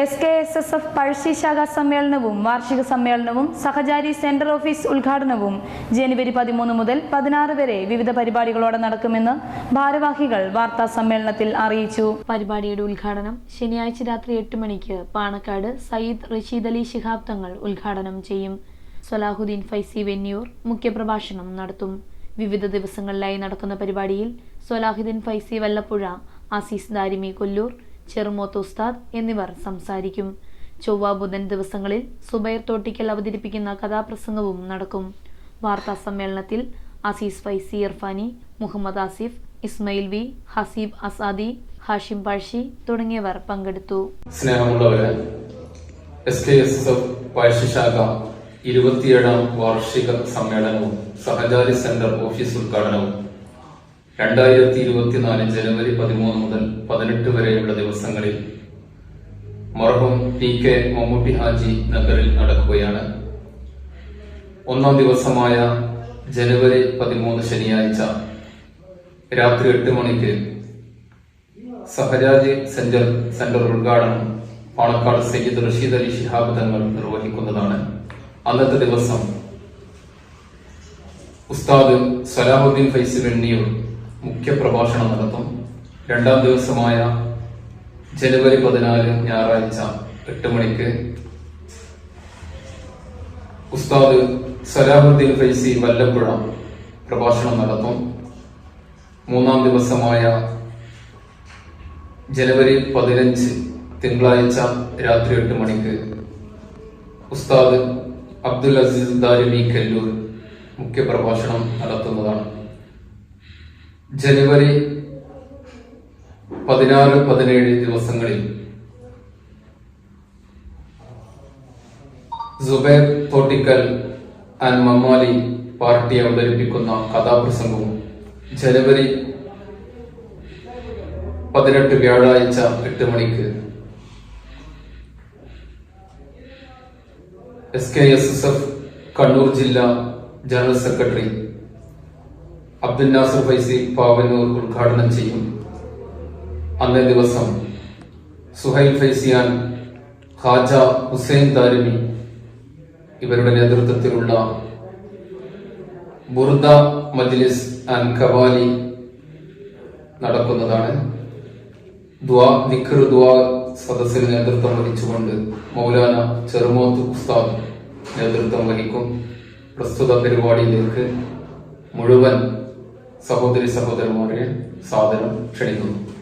S K S S F Pazhassi ശാഖാ സമ്മേളനവും വാർഷിക സമ്മേളനവും സഹചാരി സെന്റർ ഓഫീസ് ഉദ്ഘാടനവും ജനുവരി പതിമൂന്ന് മുതൽ പതിനാറ് വരെ വിവിധ പരിപാടികളോടെ നടക്കുമെന്ന് ഭാരവാഹികൾ വാർത്താ സമ്മേളനത്തിൽ അറിയിച്ചു. പരിപാടിയുടെ ഉദ്ഘാടനം ശനിയാഴ്ച രാത്രി എട്ട് മണിക്ക് പാണക്കാട് സയ്യിദ് റഷീദ് അലി ശിഹാബ് തങ്ങൾ ഉദ്ഘാടനം ചെയ്യും. സലാഹുദ്ദീൻ ഫൈസി വെന്നിയൂർ മുഖ്യപ്രഭാഷണം നടത്തും. വിവിധ ദിവസങ്ങളിലായി നടക്കുന്ന പരിപാടിയിൽ സൊലാഹുദ്ദീൻ ഫൈസി വല്ലപ്പുഴ ആസീസ് ദാരിമി കൊല്ലൂർ ചെറുമോത്ത് ഉസ്താദ് എന്നിവർ സംസാരിക്കും. ചൊവ്വ ബുധൻ ദിവസങ്ങളിൽ സുബൈർ തോട്ടിക്കൽ അവതരിപ്പിക്കുന്ന കഥാപ്രസംഗവും നടക്കും. വാർത്താ സമ്മേളനത്തിൽ അസീസ് ഫൈസി ഇർഫാനി മുഹമ്മദ് ആസിഫ് ഇസ്മയിൽ വി ഹസീബ് അസാദി ഹാഷിം പഴശ്ശി തുടങ്ങിയവർ പങ്കെടുത്തു. എസ് കെ എസ് ഇരുപത്തിയേഴാം വാർഷിക സമ്മേളനവും സഹചാരി സെന്റർ ഓഫീസ് ഉദ്ഘാടനവും രണ്ടായിരത്തി ഇരുപത്തിനാല് ജനുവരി പതിമൂന്ന് മുതൽ പതിനെട്ട് വരെയുള്ള ദിവസങ്ങളിൽ മറുപം പി കെ മമ്മൂട്ടി ഹാജി നഗറിൽ നടക്കുകയാണ്. ഒന്നാം ദിവസമായ ജനുവരി പതിമൂന്ന് ശനിയാഴ്ച രാത്രി എട്ട് മണിക്ക് സഹരാജ് സെന്റർ സെന്റർ ഉദ്ഘാടനം പാണക്കാട് സയ്യിദ് റഷീദ് അലി ശിഹാബ് തങ്ങൾ നിർവഹിക്കുന്നതാണ്. അന്നത്തെ ദിവസം ഉസ്താദ് സലാഹുദ്ദീൻ ഫൈസി വെണ്ണിയൂർ മുഖ്യപ്രഭാഷണം നടത്തും രണ്ടാം ദിവസമായ ജനുവരി പതിനാല് ഞായറാഴ്ച എട്ട് മണിക്ക് ഉസ്താദ് സലാഹുദ്ദീൻ ഫൈസി വല്ലപ്പുഴ പ്രഭാഷണം നടത്തും. മൂന്നാം ദിവസമായ ജനുവരി പതിനഞ്ച് തിങ്കളാഴ്ച രാത്രി എട്ട് മണിക്ക് ഉസ്താദ് അബ്ദുൽ അസീസ് ദാരിമി കല്ലൂർ മുഖ്യപ്രഭാഷണം നടത്തുന്നതാണ്. ജനുവരി പതിനാറ് പതിനേഴ് ദിവസങ്ങളിൽ സുബൈർ തോട്ടിക്കൽ ആൻഡ് മമ്മാലി പാർട്ടി അവതരിപ്പിക്കുന്ന കഥാപ്രസംഗവും ജനുവരി പതിനെട്ട് വ്യാഴാഴ്ച എട്ട് മണിക്ക് S K S S F Kannur ജില്ലാ ജനറൽ സെക്രട്ടറി അബ്ദുൽ നാസർ ഫൈസി പാവന്നൂർ ഉദ്ഘാടനം ചെയ്യും. അന്നേ ദിവസം സുഹൈൽ ഫൈസിയാൻ ഖാജ ഹുസൈൻ താരിമി ഇവരുടെ നേതൃത്വത്തിലുള്ള ബുർദ മജ്ലിസ് ആൻഡ് കവാലി നടക്കുന്നതാണ്. ദ്വാ ദിഖർ ദ്വാ സദസ്സിന് നേതൃത്വം വഹിച്ചുകൊണ്ട് മൗലാന ചെറുമോത്ത് ഉസ്താദ് നേതൃത്വം വഹിക്കും. പ്രസ്തുത പരിപാടിയിലേക്ക് മുഴുവൻ സഹോദരി സഹോദരന്മാരെ സാദരം ക്ഷണിക്കുന്നു.